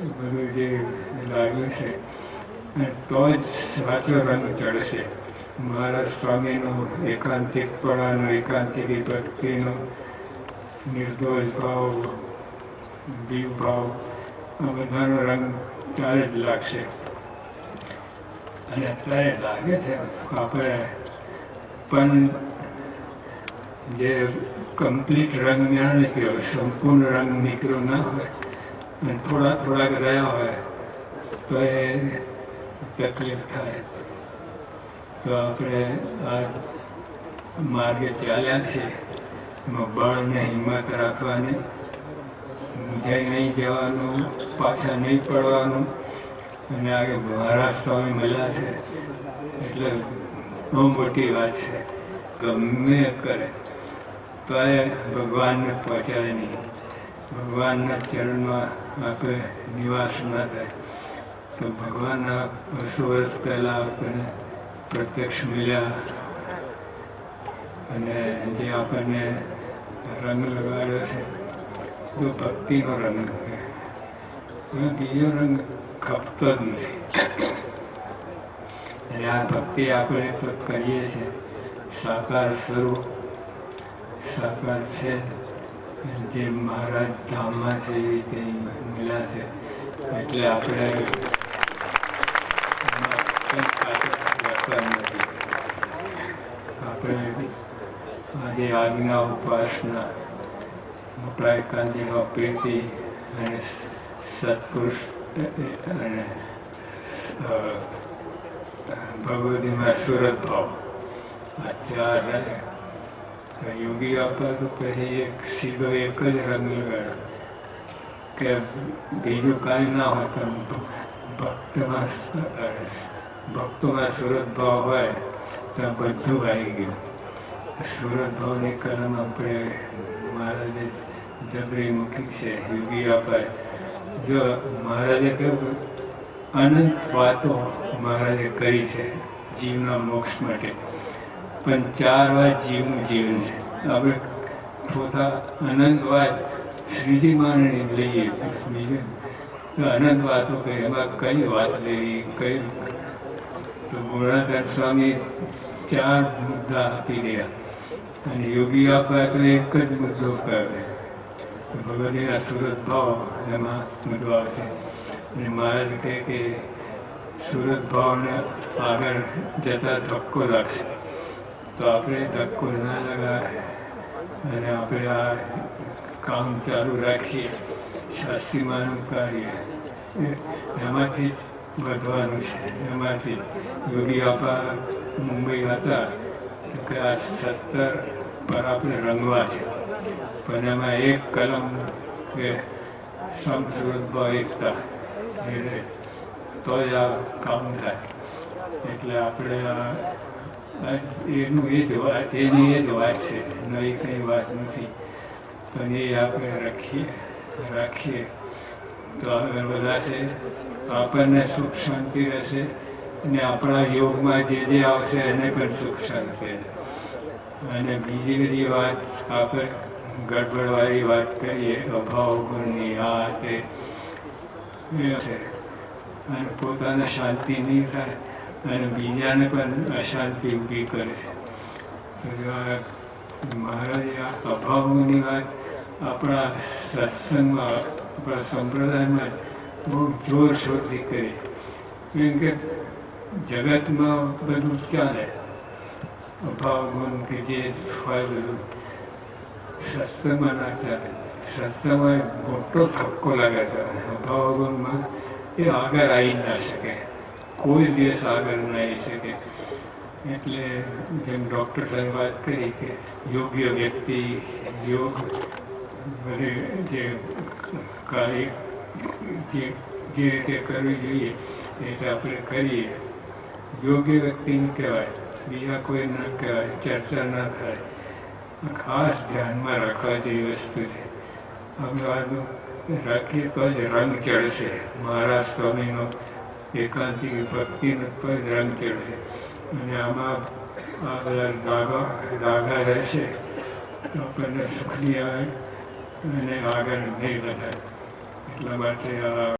બધું જે લાગ્યું છે તો જ સાચો રંગ ચડશે. મહારાજ સ્વામીનો એકાંતિકપણાનો, એકાંતિક ભક્તિનો નિર્દોષ ભાવ, દીવ ભાવ, આ બધાનો રંગ ત્યારે જ લાગશે. અને અત્યારે લાગે છે આપણે પણ જે કમ્પ્લીટ રંગ ના નીકળ્યો, સંપૂર્ણ રંગ નીકળ્યો ના હોય થોડા થોડાક રહ્યા હોય તો એ તકલીફ થાય. તો આપણે આ માર્ગે ચાલ્યા છીએ. એમાં બળ ને હિંમત રાખવાની મૂંઝાઈ નહીં જવાનું, પાછા નહીં પડવાનું. અને આગળ મહારાજ સ્વામી મળ્યા છે. એટલે બહુ મોટી વાત છે. ગમે કરે. તો એ ભગવાનને પહોંચાય નહીં. ભગવાનના ચરણમાં આપણે નિવાસ ના થાય તો ભગવાનના બસો વર્ષ પહેલાં આપણને પ્રત્યક્ષ મળ્યા. અને જે આપણને રંગ લગાડ્યો છે, તો ભક્તિનો રંગ બીજો રંગ ખપતો જ નથી. એટલે આ ભક્તિ આપણે તો કરીએ છીએ. સાકાર સ્વરૂપ, સાકાર છે. જે મહારાજ ધામમાં છે એવી રીતે છે, એટલે આપણે આપણે આજે આજ્ઞા ઉપાસના મોટા એકાંતિમાં પ્રીતિ અને સત્પુરુષ અને ભગવતીમાં સુરત ભાવ. આ ચાર યોગી આપવા તો પછી એક સીધો એક જ રંગ લગાડો કે બીજું કાંઈ ના હોય પણ ભક્તમાં ભક્તોમાં સુરત ભાવ હોય તો બધું આવી ગયું. સુરત ભાવની કલમ આપણે મહારાજે જબરી મૂકી છે, યોગી અપાય. જો મહારાજે કહ્યું અનંત વાતો મહારાજે કરી છે જીવના મોક્ષ માટે. પણ ચાર વાત જીવનું જીવન છે. આપણે પોતા અનંત વાત શ્રીજી માને લઈએ, બીજું તો અનંત વાતો કરી એમાં કઈ વાત લેવી, કઈ તો ગુણાધર સ્વામી ચાર મુદ્દા આપી દયા અને યોગી આપવા તો એક જ મુદ્દો કહે. આ સુરત ભાવ એમાં મુદ્દો આવશે. અને મહારાજ કહે કે સુરત ભાવને આગળ જતા ધક્કો લાગશે. તો આપણે ધક્કો ના લગાવે અને આપણે આ કામ ચાલુ રાખીએ શાસ્ત્રીમાનું કાર્ય એમાંથી વધવાનું છે એમાંથી યોગી આપા મુંબઈ હતા તો કે આ સત્તર પર આપણે રંગવા છે પણ એમાં એક કલમ કે સમસુરતભાવ એકતા એટલે તો જ આ કામ થાય એટલે આપણે આ એનું એ જ વાત, એની એ જ વાત છે. નવી કંઈ વાત નથી. પણ એ આપણે રાખીએ રાખીએ. તો આગળ વધારશે આપણને સુખ શાંતિ રહેશે અને આપણા યોગમાં જે જે આવશે એને પણ સુખ શાંતિ રહેશે અને બીજી બધી વાત, આપણે ગડબડવાળી વાત કરીએ, અભાવ, ગુણની, આ તે. અને પોતાને શાંતિ નહીં થાય. અને બીજાને પણ અશાંતિ ઊભી કરે. છે આ અભાવની વાત આપણા સત્સંગમાં, આપણા સંપ્રદાયમાં બહુ જોરશોરથી કરી. કેમ કે જગતમાં બધું ચાલે. અભાવ, ગુણ કે જે હોય બધું સત્સંગમાં ના ચાલે. સત્સંગમાં મોટો ધક્કો લાગે છે. અભાવ, ગુણમાં એ આગળ આવી ના શકે. કોઈ દિવસ આગળ નહીં શકે. એટલે જેમ ડૉક્ટર સાહેબ વાત કરી કે યોગ્ય વ્યક્તિ, યોગ જે કાર્ય, જે જે રીતે કરવી જોઈએ, એ રીતે આપણે કરીએ. યોગ્ય વ્યક્તિને કહેવાય, બીજા કોઈ ન કહેવાય, ચર્ચા ન થાય. ખાસ ધ્યાનમાં રાખવા જેવી વસ્તુ છે. આજુ રાખીએ તો જ રંગ ચડશે. મહારાજ સ્વામીનો એકાંતિક ભક્તિને તો રંગ ચડશે અને આમાં આ બધા દાગા દાગા રહેશે તો આપણને સુખની આવે અને આગળ નહીં વધાય એટલા માટે આ